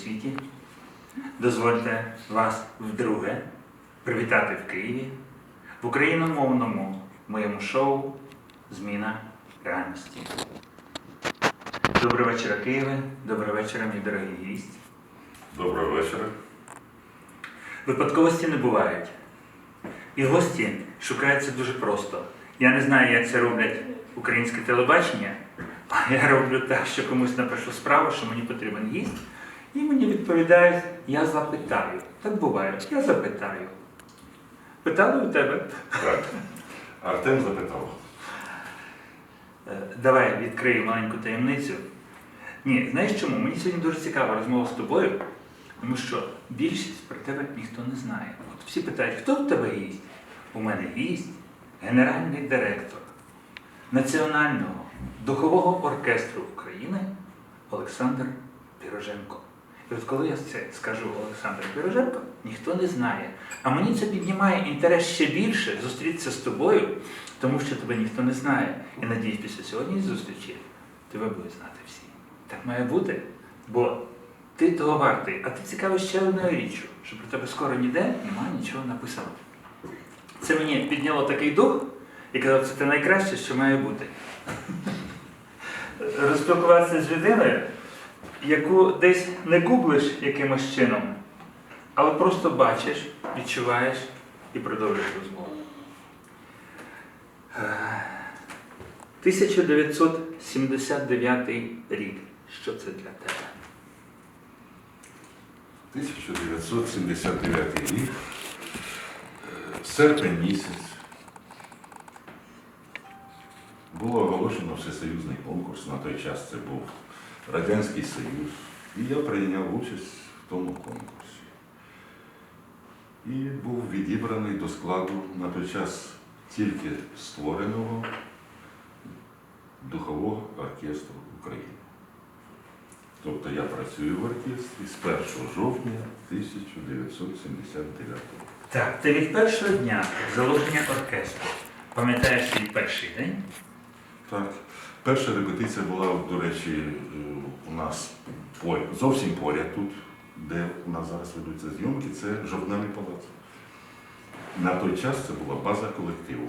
світі. Дозвольте вас вдруге привітати в Києві в україномовному моєму шоу Зміна реальності. Доброго вечора, Києве. Доброго вечора, мій дорогий гість. Доброго вечора. Випадковості не бувають. І гості шукаються дуже просто. Я не знаю, як це роблять українське телебачення, а я роблю так, що комусь напишу справу, що мені потрібен гість, і мені відповідають, я запитаю. Так буває, я запитаю. Питали у тебе? Так. Артем запитав. Е, Давай відкрию маленьку таємницю. Ні, знаєш чому? Мені сьогодні дуже цікава розмова з тобою, тому що більшість про тебе ніхто не знає. От всі питають, хто в тебе гість? У мене гість, генеральний директор Національного духового оркестру України Олександр Піроженко. От коли я це скажу Олександр Піроженко, ніхто не знає. А мені це піднімає інтерес ще більше зустрітися з тобою, тому що тебе ніхто не знає. І надіюсь, після сьогоднішньої зустрічі тебе будуть знати всі. Так має бути, бо ти того вартий. А ти цікавий ще одною річчю, що про тебе скоро ніде немає нічого написано. Це мені підняло такий дух і казав, це те найкраще, що має бути. Розпілкуватися з людиною, яку десь не гуглиш якимось чином, але просто бачиш, відчуваєш і продовжуєш розмову. Е, 1979 рік. Що це для тебе? 1979 рік, е, серпень місяць. Було оголошено всесоюзний конкурс. На той час це був Радянський Союз. І я прийняв участь в тому конкурсі. І був відібраний до складу на той час тільки створеного духового оркестру України. Тобто я працюю в оркестрі з 1 жовтня 1979 року. Так, ти від першого дня заложення оркестру. Пам'ятаєш свій перший день? Так. Перша репетиція була, до речі, е, у нас зовсім поряд тут, де у нас зараз ведуться зйомки, це жовтневий палац. На той час це була база колективу.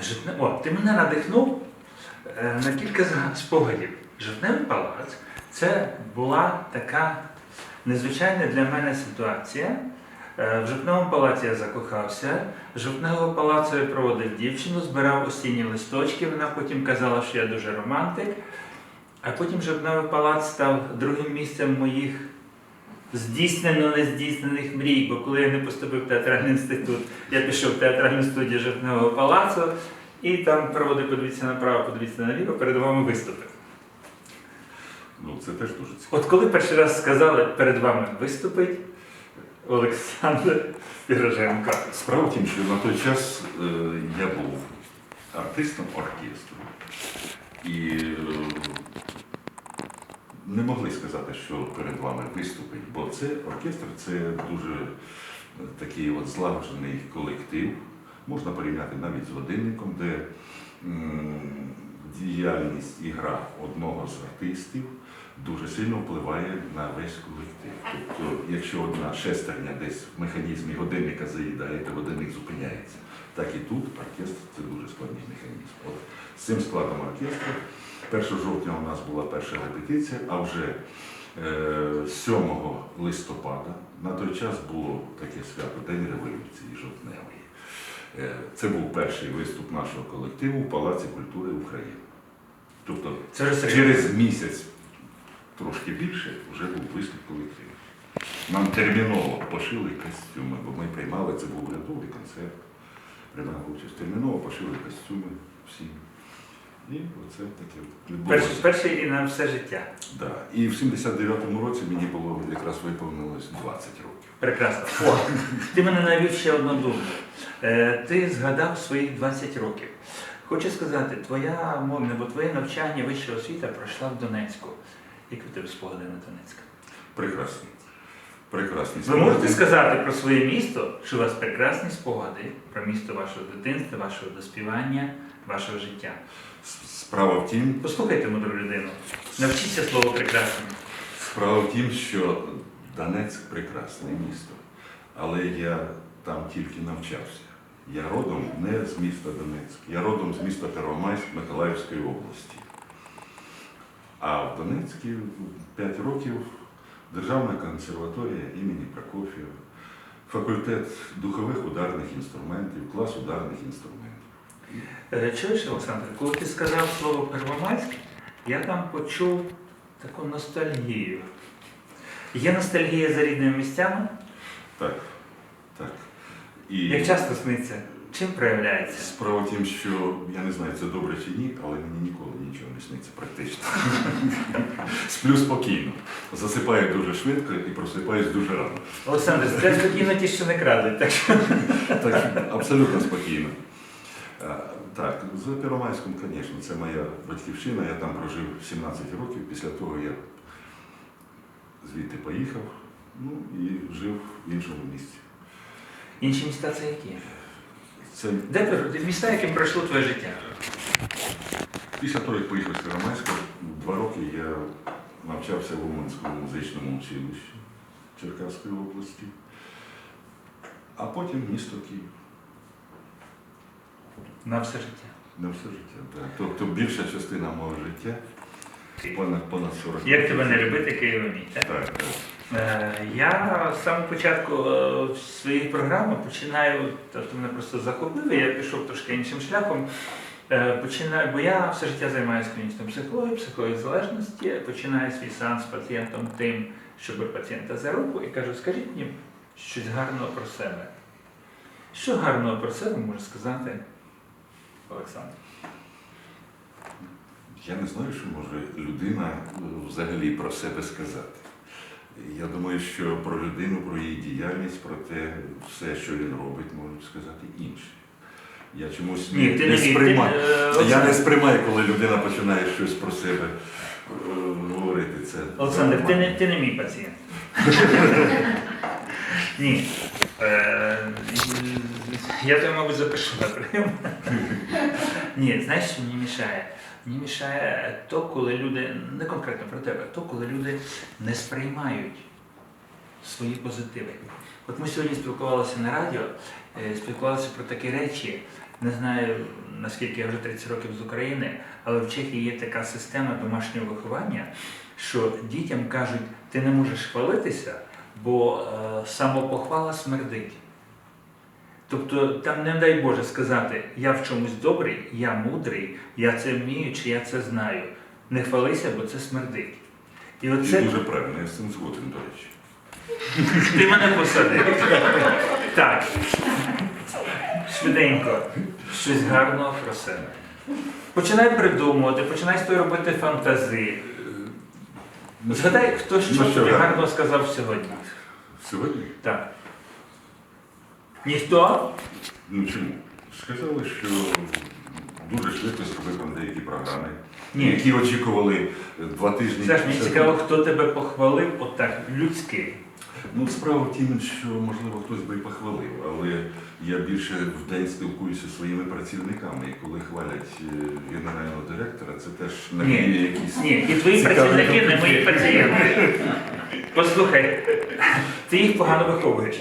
Житне... О, ти мене надихнув е, на кілька спогадів. Жовтневий палац це була така незвичайна для мене ситуація. Е, В жовтневому палаці я закохався. З жовтневого палацу я проводив дівчину, збирав осінні листочки. Вона потім казала, що я дуже романтик. А потім жовтневий палац став другим місцем моїх здійснено нездійснених мрій. Бо коли я не поступив в театральний інститут, я пішов в театральну студію жовтневого палацу і там проводив подивіться направо, подивіться наліво, перед вами виступив. Ну, це теж дуже цікаво. От коли перший раз сказали, перед вами виступить Олександр Піроженко. Справа в тім, що на той час е, я був артистом оркестру. І е, не могли сказати, що перед вами виступить, бо це оркестр це дуже е, такий от злагоджений колектив. Можна порівняти навіть з годинником, де діяльність і гра одного з артистів дуже сильно впливає на весь колектив. Тобто, якщо одна шестерня десь в механізмі годинника заїдає, то годинник зупиняється. Так і тут оркестр це дуже складний механізм. От з цим складом оркестру 1 жовтня у нас була перша репетиція, а вже е, 7 листопада на той час було таке свято День революції жовтневої. Е, Це був перший виступ нашого колективу в Палаці культури України. Тобто Це через місяць, трошки більше, вже був виступ колективу. Нам терміново пошили костюми, бо ми приймали, це був урядовий концерт, приймали участь. Терміново пошили костюми всі. І оце таке відбулося. Перший, перший і на все життя. Да. І в 79-му році мені було якраз виповнилось 20 років. Прекрасно. О, ти мене навів ще одну думку. Е, ти згадав своїх 20 років. Хочу сказати, твоя мовна, бо твоє навчання вища освіта пройшла в Донецьку. В тебе спогади на Донецьк? Прекрасно. Прекрасні Ви можете сказати про своє місто, що у вас прекрасні спогади про місто вашого дитинства, вашого доспівання, вашого життя. Справа в тім, Послухайте мудру людину. Навчіться слово прекрасне. Справа в тім, що Донецьк прекрасне місто, але я там тільки навчався. Я родом не з міста Донецьк, я родом з міста Первомайськ Миколаївської області. А в Донецьку 5 років Державна консерваторія імені Прокоф'єва, факультет духових ударних інструментів, клас ударних інструментів. Е, Чуєш, Олександр, коли ти сказав слово Первомайськ, я там почув таку ностальгію. Є ностальгія за рідними місцями? Так, так. І Як часто сниться? Чим проявляється? Справа в тім, що я не знаю, це добре чи ні, але мені ніколи нічого не сниться практично. Сплю спокійно. Засипаю дуже швидко і просипаюсь дуже рано. Олександр, стрес спокійно ті, що не крадуть. Так що Так, абсолютно спокійно. Так, за Первомайськом, звісно, це моя батьківщина. Я там прожив 17 років. Після того я звідти поїхав ну, і жив в іншому місці. інші міста це які? Це Де міста, яким пройшло твоє життя? Після того, як поїхав з Первомайська, два роки я навчався в Уманському музичному училищі Черкаської області, а потім місто Київ. На все життя. На все життя. Так. Тобто більша частина мого життя, понад, понад 40 Як тебе не любити Києва мій? Так? Так, так. Е, Я з самого початку е, своєї програми починаю, тобто мене просто захопили, я пішов трошки іншим шляхом. Е, Починаю, бо я все життя займаюся клінічною психологією, психологією залежності, починаю свій сеанс з пацієнтом тим, що беру пацієнта за руку і кажу, скажіть мені щось гарного про себе. Що гарного про себе може сказати Олександр? Я не знаю, що може людина взагалі про себе сказати. Я думаю, що про людину, про її діяльність, про те, все, що він робить, можуть сказати інші. Я чомусь Ні, не, ти не не вір, ти, е, Я не сприймаю, коли людина починає щось про себе е, говорити. Це Олександр, ти не, ти не мій пацієнт. Ні. Е, я тебе, мабуть, запишу на прийом. Ні, знаєш, мені мішає? Мені мішає то, коли люди, не конкретно про тебе, то, коли люди не сприймають свої позитиви. От ми сьогодні спілкувалися на радіо, е, спілкувалися про такі речі. Не знаю, наскільки я вже 30 років з України, але в Чехії є така система домашнього виховання, що дітям кажуть, ти не можеш хвалитися, бо е, самопохвала смердить. Тобто там не дай Боже сказати, я в чомусь добрий, я мудрий, я це вмію чи я це знаю. Не хвалися, бо це смердить. І І оце дуже правильно, я з цим згоден, до речі. ти мене посадив. Так. Швиденько. Щось гарного про себе. Починай придумувати, починай з робити фантази. Згадай, хто що Ну, тобі гарно сказав сьогодні. Сьогодні? Так. Ніхто? Ну чому? Сказали, що дуже швидко зробив там деякі програми, Ні. які очікували е, два тижні. Саш, мені після цікаво, того. хто тебе похвалив отак людськи. Ну, справа в тім, що можливо хтось би і похвалив, але я більше в день спілкуюся зі своїми працівниками, і коли хвалять е, генерального директора, це теж Ні. навіює якісь. Ні, і твої Цікаві працівники не мої пацієнти. Послухай, ти їх погано виховуєш.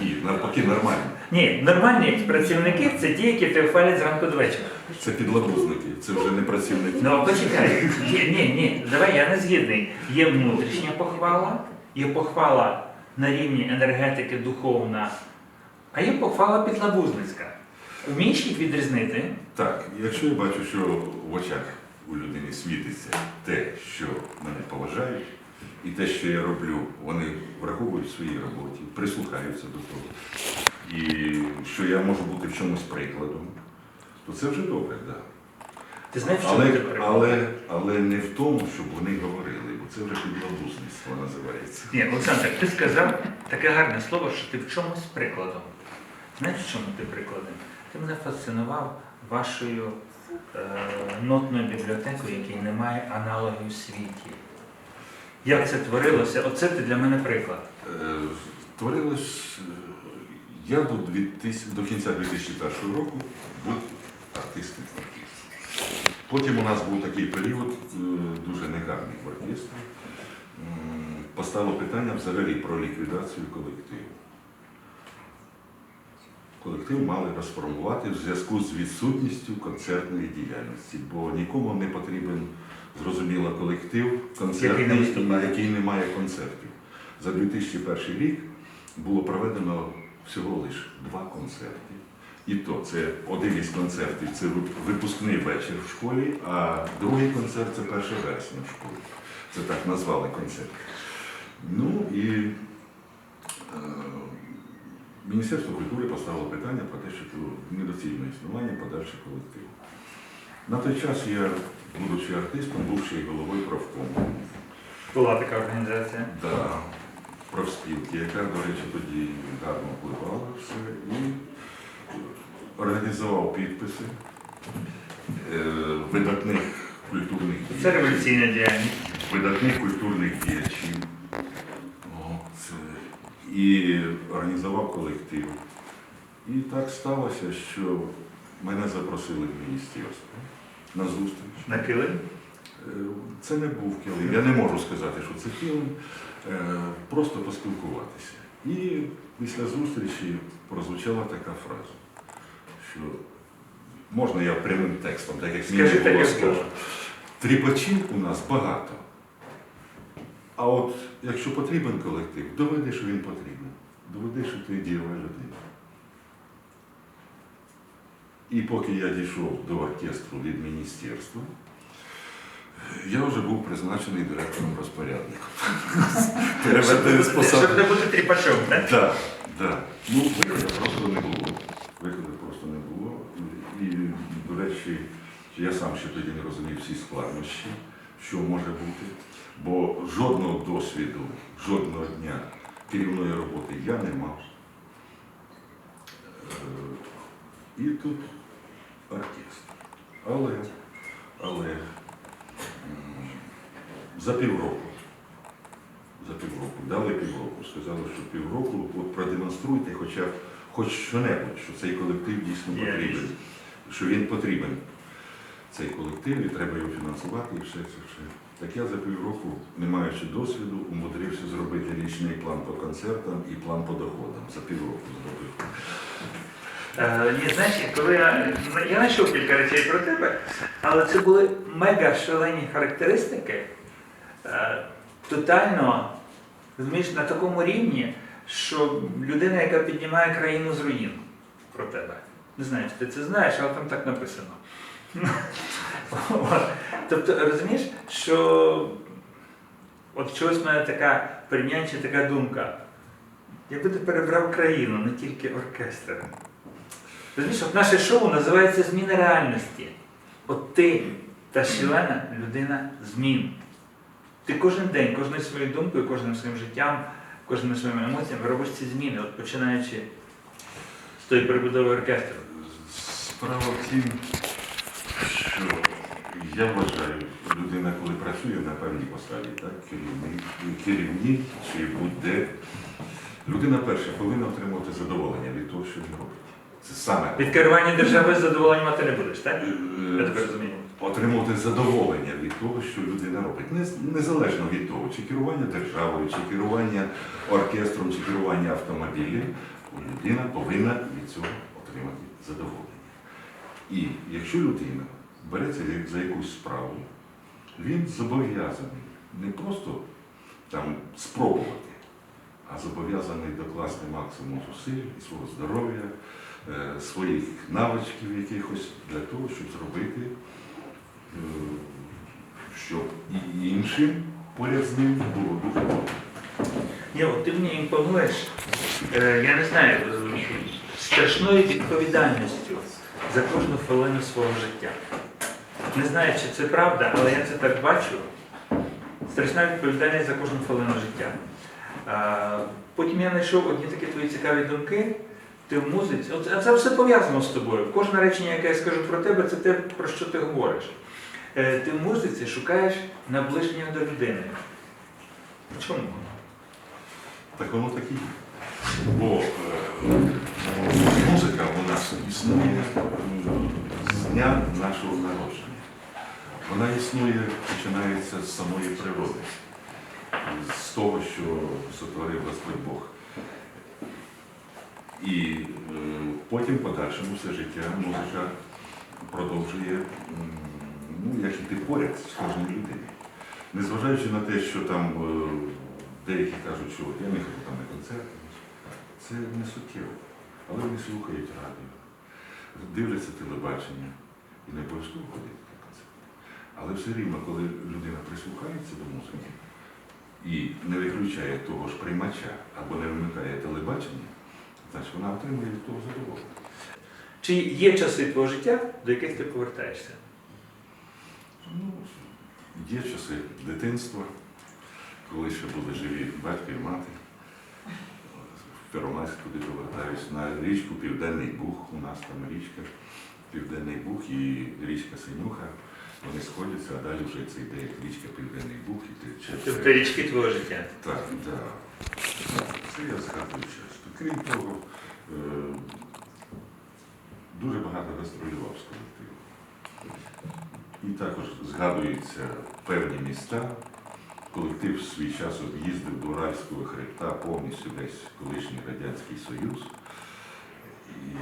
Ні, навпаки, нормально. Ні, нормальні працівники це ті, які тебе хвалять зранку до вечора. Це підлабузники, це вже не працівники. Ну почекай. Є, ні, ні, давай я не згідний. Є внутрішня похвала, є похвала на рівні енергетики духовна, а є похвала підлабузницька. Вмієш їх відрізнити? Так, якщо я бачу, що в очах у людини світиться те, що мене поважають, і те, що я роблю, вони враховують в своїй роботі, прислухаються до того, і що я можу бути в чомусь прикладом, то це вже добре, так. Да. Ти знаєш, що Але, але, але не в тому, щоб вони говорили, бо це вже підлабузництво називається. Ні, Олександр, ти сказав таке гарне слово, що ти в чомусь прикладом. Знаєш, в чому ти прикладом? Ти мене фасцинував вашою е, нотною бібліотекою, якій немає аналогів у світі. Як це творилося? Оце ти для мене приклад. Е, Творилось, е, я до, 2000, до кінця 2001 року був артистом в. Потім у нас був такий період е, дуже негарний в оркестрі. Постало питання взагалі про ліквідацію колективу. Колектив мали розформувати в зв'язку з відсутністю концертної діяльності, бо нікому не потрібен зрозуміло колектив концертний, Який не який не має концертів. За 2001 рік було проведено всього лише два концерти. І то це один із концертів це випускний вечір в школі, а другий концерт це 1 вересня в школі. Це так назвали концерт. Ну і е, Міністерство культури поставило питання про те, що недоцільне існування подальших колективу. На той час я, будучи артистом, був ще й головою профкому Була така організація. да, профспілки, яка, до речі, тоді гарно впливала все і організував підписи е, видатних культурних діячів. Це революційна діяльність. видатних культурних діячів. От, і організував колектив. І так сталося, що мене запросили в міністерство на зустріч. На килим. Е, Це не був килим. Я не можу сказати, що це килим. Е, Просто поспілкуватися. І після зустрічі прозвучала така фраза, що можна я прямим текстом, так як мені було слово. Тріпачів у нас багато. А от якщо потрібен колектив, доведи, що він потрібен. Доведи, що ти дієва людина. І поки я дійшов до оркестру від міністерства, я вже був призначений директором розпорядником. Щоб не бути тріпачом, так? Так, так. Ну, виходу просто не було. Виходу просто не було. І, до речі, я сам ще тоді не розумів всі складнощі, що може бути. Бо жодного досвіду, жодного дня керівної роботи я не мав. Е, І тут оркестр. Але, але за півроку за півроку. Дали півроку. Сказали, що півроку от продемонструйте хоча б хоч що-небудь, що цей колектив дійсно потрібен. Що він потрібен. Цей колектив, і треба його фінансувати, і все це все. Так я за півроку, не маючи досвіду, умудрився зробити річний план по концертам і план по доходам. За півроку зробив. Е, знаєш, коли я, я знайшов кілька речей про тебе, але це були мега шалені характеристики, е, тотально розумієш, на такому рівні, що людина, яка піднімає країну з руїн про тебе. Не знаю, чи ти це знаєш, але там так написано. Тобто, розумієш, що от чогось в мене така порівняння, така думка. Якби ти перебрав країну, не тільки оркестр. Розумієш, от наше шоу називається Зміна реальності. От ти та шалена людина змін. Ти кожен день, кожною своєю думкою, кожним своїм життям, кожними своїми емоціями робиш ці зміни, от починаючи з тої перебудови оркестру. Справа в тім, що я вважаю, людина, коли працює на певній посаді, так, керівник, керівник чи будь-де, людина перша повинна отримувати задоволення від того, що він робить. Це саме Від керування державою задоволення мати не будеш, так? Е, Я тебе розумію. отримувати задоволення від того, що людина робить. Не- Незалежно від того, чи керування державою, чи керування оркестром, чи керування автомобілем, людина повинна від цього отримати задоволення. І якщо людина береться за якусь справу, він зобов'язаний не просто там спробувати, а зобов'язаний докласти максимум зусиль і свого здоров'я, своїх навичків якихось для того, щоб зробити, е, щоб і іншим поряд з ним було дуже. Ні, от ти мені імпонуєш, е, я не знаю, е, страшною відповідальністю за кожну хвилину свого життя. Не знаю, чи це правда, але я це так бачу. Страшна відповідальність за кожну хвилину життя. Е, Потім я знайшов одні такі твої цікаві думки. Ти в музиці. А це все пов'язано з тобою. Кожне речення, яке я скажу про тебе, це те, про що ти говориш. Е, Ти в музиці шукаєш наближення до людини. Чому? Так воно так і є. Бо е, музика нас існує з дня нашого народження. Вона існує, починається з самої природи, з того, що сотворив Господь Бог. І е, потім, в подальшому, все життя музика продовжує ну, як іти поряд з кожною людиною. Незважаючи на те, що там е, деякі кажуть, що я не ходжу там на концерти, це не суттєво. Але вони слухають радіо, дивляться телебачення і не обов'язково ходять на концерти. Але все рівно, коли людина прислухається до музики і не виключає того ж приймача або не вимикає телебачення, значить вона отримує від того задоволення. Чи є часи твого життя, до яких ти повертаєшся? Ну, є часи дитинства, коли ще були живі батько і мати. В Первомайськ туди повертаюсь на річку Південний Буг. У нас там річка Південний Буг і річка Синюха. Вони сходяться, а далі вже це йде річка Південний Буг і тече. Тобто річки твого життя. Так, да. Це я згадую часто. Крім того, е, дуже багато гастролював з колективом. І також згадуються певні міста. Колектив в свій час об'їздив до Уральського хребта повністю весь колишній Радянський Союз. І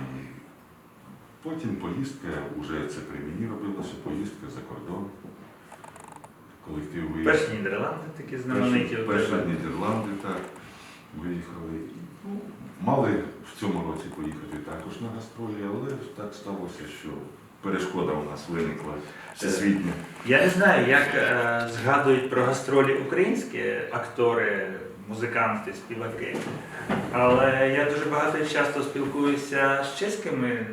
потім поїздка, вже це при мені робилося, поїздка за кордон. Колектив виїхав. Перші Нідерланди такі знамениті. Перші. Нідерланди так виїхали. Ну, мали в цьому році поїхати також на гастролі, але так сталося, що перешкода у нас виникла всесвітня. Я не знаю, як е, згадують про гастролі українські актори, музиканти, співаки. Але я дуже багато часто спілкуюся з чеськими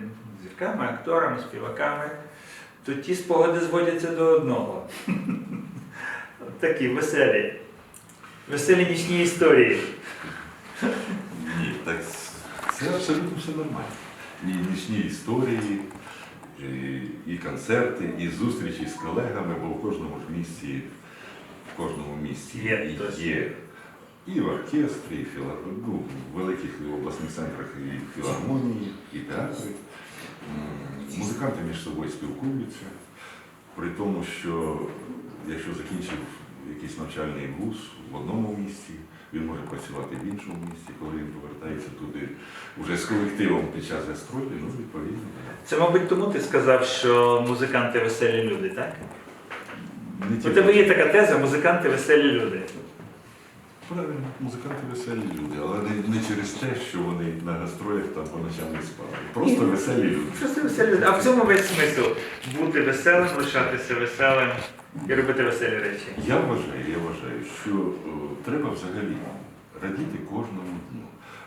зірками, акторами, співаками. То ті спогади зводяться до одного. Такі веселі. Веселі нічні історії. Ні, так це абсолютно все нормально. І нічні історії, і, і концерти, і зустрічі з колегами, бо в кожному ж місці, в кожному місці Є і є. І в оркестрі, і в філар... ну, в великих обласних центрах і філармонії, і театри. М, Музиканти між собою спілкуються, при тому, що якщо закінчив якийсь навчальний вуз в одному місці, він може працювати в іншому місці, коли він повертається туди вже з колективом під час гастролі, ну, відповідно. Це, мабуть, тому ти сказав, що музиканти веселі люди, так? У тебе є така теза, музиканти веселі люди. Правильно, музиканти веселі люди, але не, не через те, що вони на гастролях там по ночам не спали. Просто Ні. веселі люди. Просто веселі люди. А в цьому весь смисл бути веселим, лишатися веселим і робити веселі речі. Я вважаю, я вважаю, що е, треба взагалі радіти кожному дню.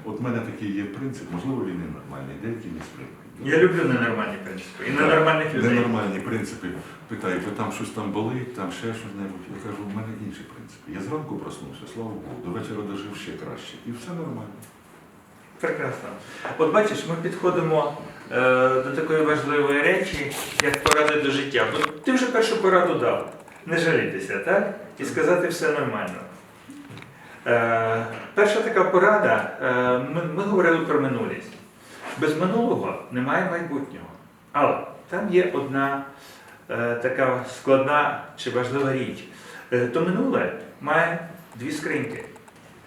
От в мене такий є принцип, можливо, він і нормальний, деякі не сприймають. Я люблю ненормальні принципи і ненормальних людей. Ненормальні принципи. Питають, ви там щось там болить, там ще щось небудь. Я кажу, в мене інші принципи. Я зранку проснувся, слава Богу, до вечора дожив ще краще. І все нормально. Прекрасно. От бачиш, ми підходимо е, до такої важливої речі, як поради до життя. Бо ти вже першу пораду дав. Не жалітися, так? І сказати все нормально. Е, перша така порада, е, ми, ми говорили про минулість. Без минулого немає майбутнього. Але там є одна е, така складна чи важлива річ. Е, то минуле має дві скриньки.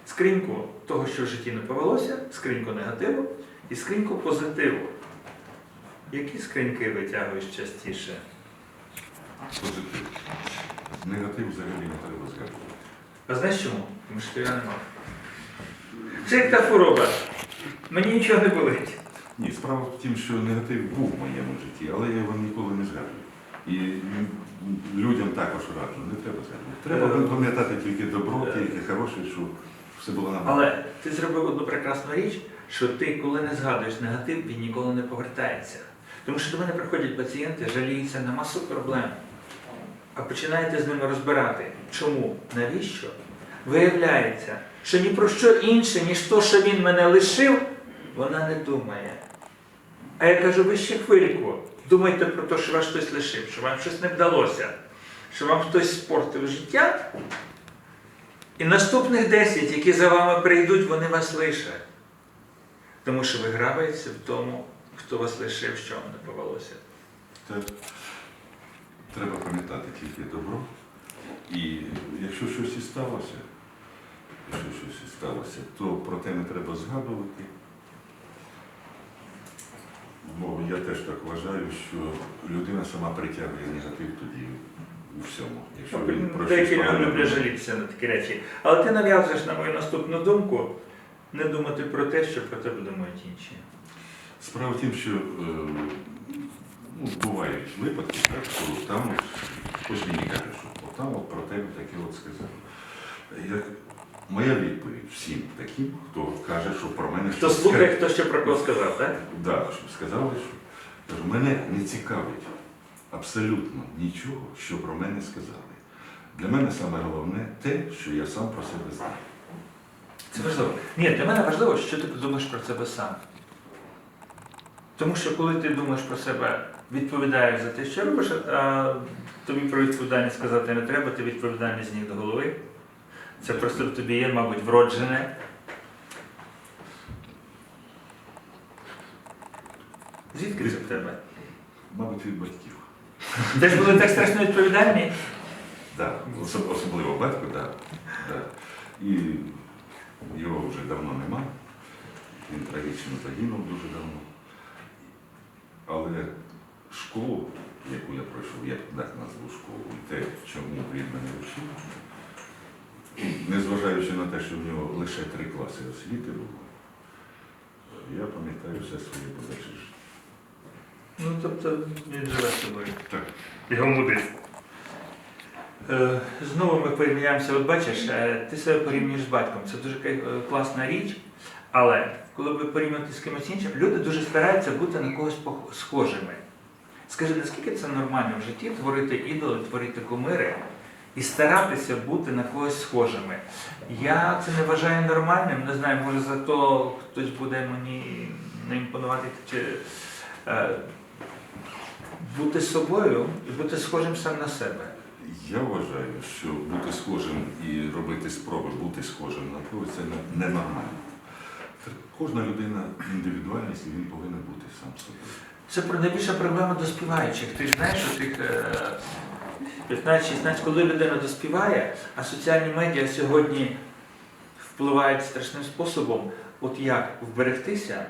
Скриньку того, що в житті не повелося, скриньку негативу і скриньку позитиву. Які скриньки витягуєш частіше? Позитив. Негатив взагалі не треба згадувати. А знаєш чому? Тому що я не мав. Це як та хвороба. Мені нічого не болить. Ні, справа в тім, що негатив був в моєму житті, але я його ніколи не згадую. І людям також раджу, не треба згадувати. Треба Е, пам'ятати тільки добро, е. тільки хороше, щоб все було нормально. Але ти зробив одну прекрасну річ, що ти, коли не згадуєш негатив, він ніколи не повертається. Тому що до мене приходять пацієнти, жаліються на масу проблем, а починаєте з ними розбирати. Чому? Навіщо? Виявляється, що ні про що інше, ніж то, що він мене лишив, вона не думає. А я кажу, ви ще хвильку. Думайте про те, що вас хтось лишив, що вам щось не вдалося, що вам хтось спортив життя, І наступних 10, які за вами прийдуть, вони вас лишать. Тому що ви граєтеся в тому, хто вас лишив, що вам не повелося. Це треба пам'ятати тільки добро. І якщо щось і сталося, якщо щось і сталося, то про те не треба згадувати. Бо я теж так вважаю, що людина сама притягує негатив тоді у всьому. Якщо він про щось Деякі люди погане люблять думає. жалітися на такі речі. Але ти нав'язуєш на мою наступну думку не думати про те, що про тебе думають інші. Справа в тім, що е, ну, бувають випадки, так, коли там от, мені каже, що от там от про тебе таке от сказав. Як, моя відповідь всім таким, хто каже, що про мене Хто щось слухає, хто ще про кого сказав, так? Да, щоб сказали, що кажу, мене не цікавить абсолютно нічого, що про мене сказали. Для мене саме головне те, що я сам про себе знаю. Це важливо. Ні, для мене важливо, що ти думаєш про себе сам. Тому що коли ти думаєш про себе, відповідаєш за те, що робиш, а тобі про відповідальність сказати не треба, ти відповідальність з ніг до голови. Це просто в тобі є, мабуть, вроджене. Звідки це в тебе? Мабуть, від батьків. Ти ж були так страшно відповідальні. Да, особ- особливо батько, да. І його вже давно нема. Він трагічно загинув дуже давно. Але школу, яку я пройшов, я так назву школу, і те, чому він мене вчив, незважаючи на те, що в нього лише три класи освіти було, я пам'ятаю все своє подальше життя. Ну, тобто він живе з тобою. Так. Його мудить. Е, Знову ми порівняємося. От бачиш, е, ти себе порівнюєш з батьком. Це дуже е, класна річ. Але коли ви порівнюєте з кимось іншим, люди дуже стараються бути на когось пох- схожими. Скажи, наскільки це нормально в житті творити ідоли, творити кумири і старатися бути на когось схожими? Я це не вважаю нормальним. Не знаю, може зато хтось буде мені не імпонувати чи е, бути собою і бути схожим сам на себе. Я вважаю, що бути схожим і робити спроби бути схожим на когось це ненормально. Кожна людина індивідуальність, і він повинен бути сам собою. Це найбільша проблема доспіваючих. Ти знаєш, що тих е, 15-16, коли людина доспіває, а соціальні медіа сьогодні впливають страшним способом, от як вберегтися,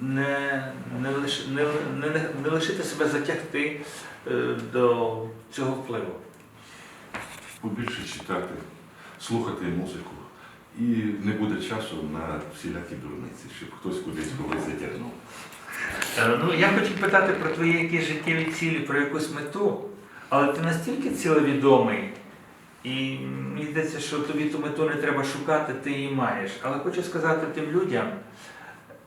не, не, лиш, не, не, не лишити себе затягти е, до цього впливу. Побільше читати, слухати музику. І не буде часу на всілякі дурниці, щоб хтось кудись колись затягнув. Е, Ну, я хотів питати про твої якісь життєві цілі, про якусь мету, але ти настільки цілевідомий, і мені здається, що тобі ту мету не треба шукати, ти її маєш. Але хочу сказати тим людям,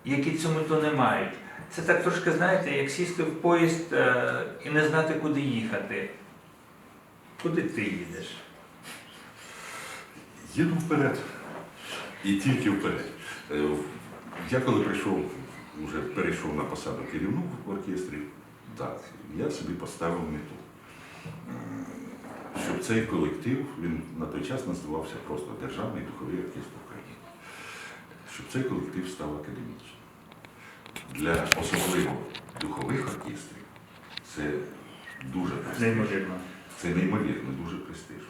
які цю мету не мають. Це так трошки, знаєте, як сісти в поїзд е, і не знати, куди їхати. Куди ти їдеш? Їду вперед. І тільки вперед. Е, Я коли прийшов, вже перейшов на посаду керівну в оркестрі, так, я собі поставив мету. Щоб цей колектив, він на той час називався просто Державний духовий оркестр України. Щоб цей колектив став академічним. Для особливо духових оркестрів це дуже престижно. Це неймовірно, дуже престижно.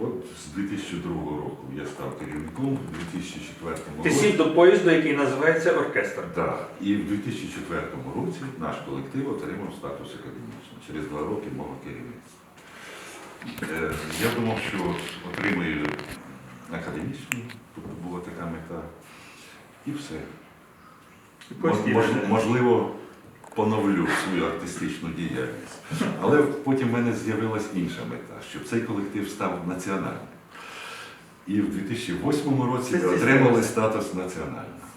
От з 2002 року я став керівником, у 2004 році... Ти сів до поїзду, який називається оркестр. Да. І в 2004 році наш колектив отримав статус академічного через два роки мого керівництва. Е, Я думав, що отримаю академічний, тобто була така мета. І все. Можливо, поновлю свою артистичну діяльність. Але потім в мене з'явилась інша мета, щоб цей колектив став національним. І в 2008 році отримали статус національного.